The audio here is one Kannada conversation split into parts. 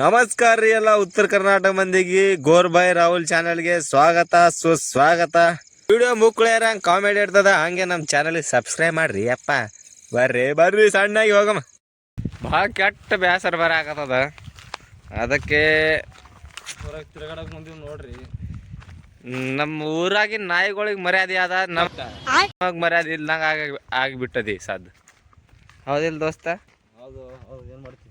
ನಮಸ್ಕಾರ ರೀ ಎಲ್ಲ ಉತ್ತರ ಕರ್ನಾಟಕ ಮಂದಿಗೆ. ಗೋರ್ಬಾಯ್ ರಾಹುಲ್ ಚಾನಲ್ಗೆ ಸ್ವಾಗತ, ಸುಸ್ವಾಗತ. ವಿಡಿಯೋ ಮುಕ್ಳಿಯರ ಕಾಮಿಡಿ ಇರ್ತದ, ಹಂಗೆ ನಮ್ಮ ಚಾನಲ್ಗೆ ಸಬ್ಸ್ಕ್ರೈಬ್ ಮಾಡ್ರಿ, ಅಪ್ಪ. ಬರ್ರಿ ಬರ್ರಿ, ಸಣ್ಣಾಗಿ ಹೋಗಮ್ಮ. ಭಾಳ ಕೆಟ್ಟ ಬೇಸರ ಬರಾಕತ್ತದ ಅದಕ್ಕೆ ಹೊರಗೆ ತಿರ್ಗಾಡಕ್ ಬಂದೀವಿ ನೋಡ್ರಿ ನಮ್ಮ ಊರಾಗಿನ ನಾಯಿಗಳಿಗೆ ಮರ್ಯಾದೆ ಅದ, ನಮ್ಮ ಮರ್ಯಾದೆ ಇಲ್ದಂಗೆ ಆಗಿ ಆಗಿಬಿಟ್ಟದಿ ಸದ್ ಹೌದಿಲ್ಲ ದೋಸ್ತ? ಹೌದು ಹೌದು, ಏನು ಮಾಡ್ತೀವಿ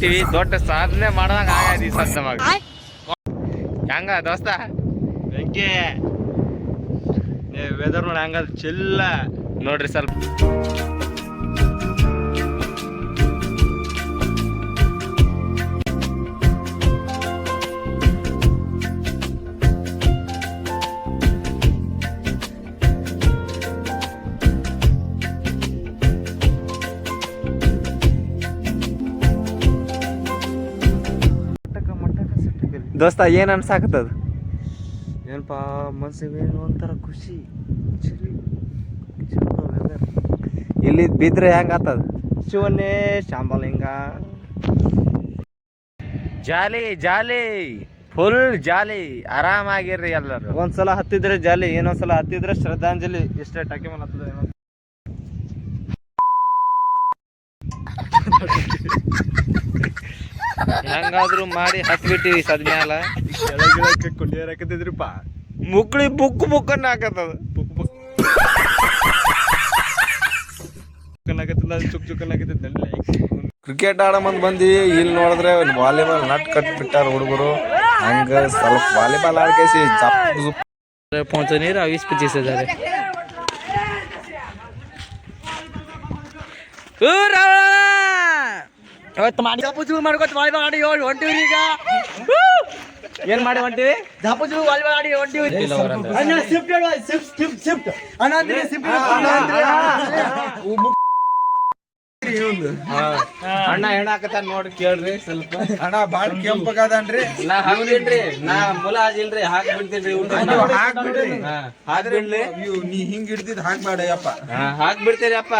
ಮ್ಯಾಲ ದೊಡ್ಡ ಸಾಧನೆ ಮಾಡುವಾಗ ಈ ಸದ್ ನಮಗ. ಹೆಂಗ ದೋಸ್ತ? ಬೆಂಕಿ. ಏ ವೆದರ್ ನೋಡಿ ಹಂಗದ ಚಿಲ್ಲ ನೋಡ್ರಿ ಸ್ವಲ್ಪ. ದೋಸ್ತ ಏನು ಅನ್ಸಾಕತ್ತದ? ಏನಪ್ಪ ಮನ್ಸಿಗೆ ಏನು ಒಂಥರ ಖುಷಿ. ಇಲ್ಲಿ ಬಿದ್ರೆ ಹೆಂಗ ಆತದ? ಶಿವನೇ ಶಾಂಬಲಿಂಗ ಜಾಲಿ ಜಾಲಿ. Full jolly. ಆರಾಮಾಗಿರ್ರಿ ಎಲ್ಲರೂ. ಒಂದ್ಸಲ ಹತ್ತಿದ್ರೆ ಜಾಲಿ ಏನೊಂದ್ಸಲ ಹತ್ತಿದ್ರೆ ಶ್ರದ್ಧಾಂಜಲಿ. ಇಷ್ಟೇ ಟಾಕಿ ಮೇಲೆ ಹತ್ತದ ಏನೋ. ಹೆಂಗಾದ್ರೂ ಮಾಡಿ ಹತ್ಬಿಟ್ಟಿವಿ ಸದ್ಮ್ಯಾಲ. ಕುಂಡಿಯರ್ ಹಾಕತಿದ್ರಿಪ್ಪ ಮುಕ್ಳಿ ಬುಕ್ ಬುಕ್ಕನ್ನ ಹಾಕತ್ತದ. ಬುಕ್ ಬುಕ್. ಚುಕ್ ಚುಕ್ಕನ್ನಾಕತ್ತಿದ್ದಲ್ಲಿ ಕ್ರಿಕೆಟ್ ಆಡೋ ಬಂದಿ ಇಲ್ಲಿ ನೋಡಿದ್ರೆ ವಾಲಿಬಾಲ್ ನಟ್ ಕಟ್ ಬಿಟ್ಟಾರ ಹುಡುಗರು. ಹಂಗ ಸ್ವಲ್ಪ ವಾಲಿಬಾಲ್ ಆಡ್ಕೇಸಿ ಜಪ್ ಜುಪ್. ಪೌಂಚ ನೀರು ಅವಿಸ್ ಪಚಿಸಿದ್ದಾರೆ ಊರ ಮಾಡಿ. ಏನ್ ಮಾಡಿ ಹೊಂಟಿವಿ? ಅಣ್ಣ ಶಿಫ್ಟ್ ನೋಡಿ ಕೇಳ್ರಿ ಸ್ವಲ್ಪ. ಅಣ್ಣ ಬಾಳ ಕೆಂಪಗಾದನ್ರಿ. ನಾ ಹೌದೇನ್ರಿ ನಾ ಮುಲ ಹಾಜಿಲ್ರಿ ಹಾಕ್ ಬಿಡ್ತೀನಿ ಆದ್ರೆ ನೀ ಹಿಂಗ್ ಹಿಡ್ದಿದ್ ಹಾಕ್ಬೇಡ ಯಪ್ಪ ಹಾಕಿ ಅಪ್ಪ.